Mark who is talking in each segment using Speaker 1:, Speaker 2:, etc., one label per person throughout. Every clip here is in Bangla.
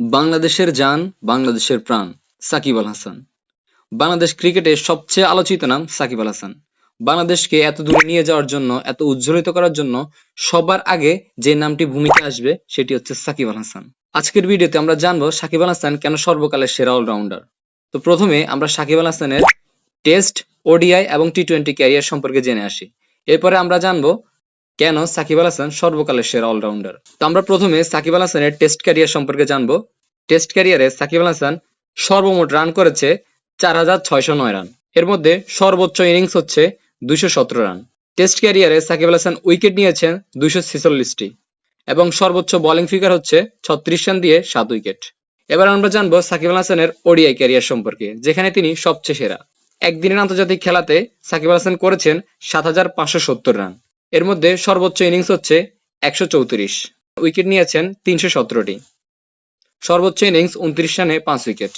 Speaker 1: বাংলাদেশের জান, বাংলাদেশের প্রাণ, সাকিব আল হাসান। বাংলাদেশ ক্রিকেটের সবচেয়ে আলোচিত নাম সাকিব আল হাসান। বাংলাদেশকে এত দূরে নিয়ে যাওয়ার জন্য, এত উজ্জ্বলিত করার জন্য সবার আগে যে নামটি ভূমিকা আসবে, সেটি হচ্ছে সাকিব আল হাসান। আজকের ভিডিওতে আমরা জানব সাকিব আল হাসান কেন সর্বকালের সেরা অলরাউন্ডার। তো প্রথমে আমরা সাকিব আল হাসানের টেস্ট, ওডিআই এবং টি টোয়েন্টি ক্যারিয়ার সম্পর্কে জেনে আসি। এরপরে আমরা জানব কেন সাকিব আল হাসান সর্বকালের সেরা অলরাউন্ডার? তো আমরা প্রথমে সাকিব আল হাসানের টেস্ট ক্যারিয়ার সম্পর্কে জানব। টেস্ট ক্যারিয়ারে সাকিব আল হাসান সর্বমোট রান করেছে চার হাজার ছয়শো নয় রান। এর মধ্যে সর্বোচ্চ ইনিংস হচ্ছে দুইশো সতেরো রান। টেস্ট ক্যারিয়ারে সাকিব আল হাসান উইকেট নিয়েছেন দুইশো ছেচল্লিশটি এবং সর্বোচ্চ বোলিং ফিগার হচ্ছে ছত্রিশ রান দিয়ে সাত উইকেট। এবার আমরা জানব সাকিব আল হাসানের ওডিআই ক্যারিয়ার সম্পর্কে, যেখানে তিনি সবচেয়ে সেরা। একদিনের আন্তর্জাতিক খেলাতে সাকিব আল হাসান করেছেন সাত হাজার পাঁচশো সত্তর রান। এর মধ্যে সর্বোচ্চ ইনিংস হচ্ছে একশো চৌত্রিশ। উইকেট নিয়েছেন তিনশো সতেরোটি। সর্বোচ্চ ইনিংস উনত্রিশ রানে পাঁচ উইকেট।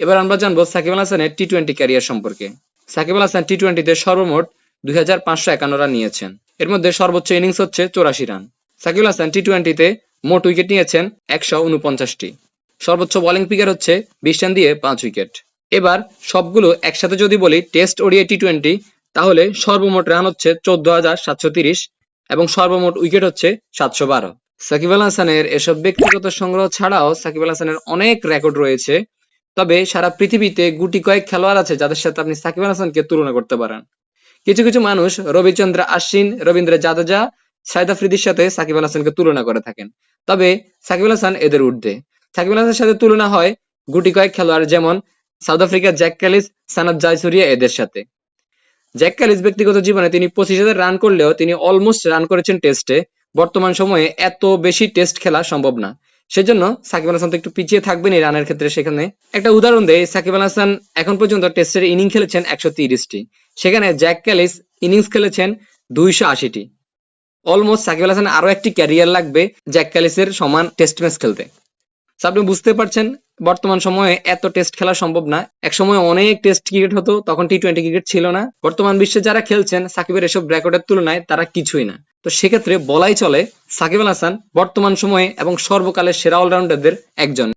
Speaker 1: এবার আমরা জানব সাকিব আল হাসানের টি টোয়েন্টি ক্যারিয়ার সম্পর্কে। সাকিব আল হাসান টি টোয়েন্টিতে সর্বমোট দুই হাজার পাঁচশো একান্ন রান নিয়েছেন। এর মধ্যে সর্বোচ্চ ইনিংস হচ্ছে চৌরাশি রান। সাকিব আল হাসান টি টোয়েন্টিতে মোট উইকেট নিয়েছেন একশো উনপঞ্চাশটি। সর্বোচ্চ বোলিং পিকার হচ্ছে বিশ রান দিয়ে পাঁচ উইকেট। এবার সবগুলো একসাথে যদি বলি টেস্ট ওডিআই টি টোয়েন্টি তাহলে সর্বমোট রান হচ্ছে চোদ্দ হাজার সাতশো তিরিশ এবং সর্বমোট উইকেট হচ্ছে সাতশো বারো। সাকিব আল হাসানের এসব ব্যক্তিগত সংগ্রহ ছাড়াও সাকিব আল হাসানের অনেক রেকর্ড রয়েছে। তবে সারা পৃথিবীতে গুটি কয়েক খেলোয়াড় আছে যাদের সাথে আপনি সাকিব আল হাসানকে তুলনা করতে পারেন। কিছু কিছু মানুষ রবিচন্দ্র আশ্বিন, রবীন্দ্র জাদেজা, সাইদ আফ্রিদির সাথে সাকিব আল হাসানকে তুলনা করে থাকেন। তবে সাকিব আল হাসান এদের ঊর্ধ্বে। সাকিব আল হাসানের সাথে তুলনা হয় গুটি কয়েক খেলোয়াড় যেমন সাউথ আফ্রিকার জ্যাক ক্যালিস সানাদ জয়সুরিয়া এদের সাথে। জ্যাক ক্যালিস ব্যক্তিগত জীবনে তিনি পঁচিশ হাজার রান করলেও তিনি অলমোস্ট রান করেছেন টেস্টে বর্তমান সময়ে এত বেশি টেস্ট খেলা সম্ভব না। সেজন্য সাকিব আল হাসান তো একটু পিছিয়ে থাকবেন এই রানের ক্ষেত্রে সেখানে। একটা উদাহরণ দেয় সাকিব আল হাসান এখন পর্যন্ত টেস্টের ইনিংস খেলেছেন একশো তিরিশটি। সেখানে জ্যাক ক্যালিস ইনিংস খেলেছেন দুইশো আশিটি। অলমোস্ট সাকিব আল হাসান আরও একটি ক্যারিয়ার লাগবে জ্যাক ক্যালিসের সমান টেস্ট ম্যাচ খেলতে। আপনি বুঝতে পারছেন বর্তমান সময়ে এত টেস্ট খেলা সম্ভব না। এক সময় অনেক টেস্ট ক্রিকেট হতো, তখন টি টোয়েন্টি ক্রিকেট ছিল না। বর্তমান বিশ্বে যারা খেলছেন, সাকিবের এসব রেকর্ডের তুলনায় তারা কিছুই না। তো সেক্ষেত্রে বলাই চলে সাকিব আল হাসান বর্তমান সময়ে এবং সর্বকালের সেরা অলরাউন্ডারদের একজন।